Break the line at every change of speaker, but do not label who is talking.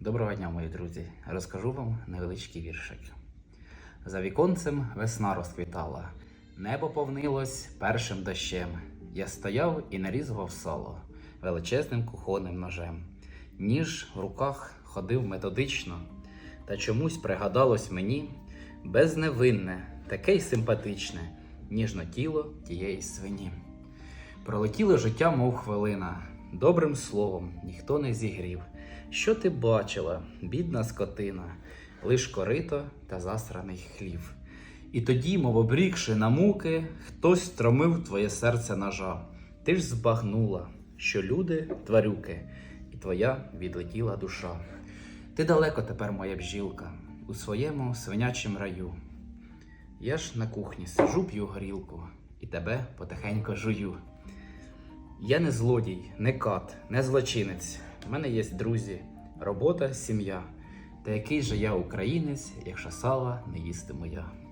Доброго дня, мої друзі! Розкажу вам невеличкий віршик. За віконцем весна розквітала, небо повнилось першим дощем. Я стояв і нарізував сало величезним кухонним ножем. Ніж в руках ходив методично, та чомусь пригадалось мені безневинне, таке й симпатичне, ніжно тіло тієї свині. Пролетіло життя, мов хвилина, добрим словом ніхто не зігрів. Що ти бачила, бідна скотина, лиш корито та засраний хлів. І тоді, мов обрікши на муки, хтось стромив твоє серце ножа. Ти ж збагнула, що люди тварюки, і твоя відлетіла душа. Ти далеко тепер, моя бжілка, у своєму свинячім раю. Я ж на кухні сижу, п'ю горілку і тебе потихенько жую. Я не злодій, не кат, не злочинець. У мене є друзі, робота, сім'я. Та який же я українець, якщо сала не їсти я.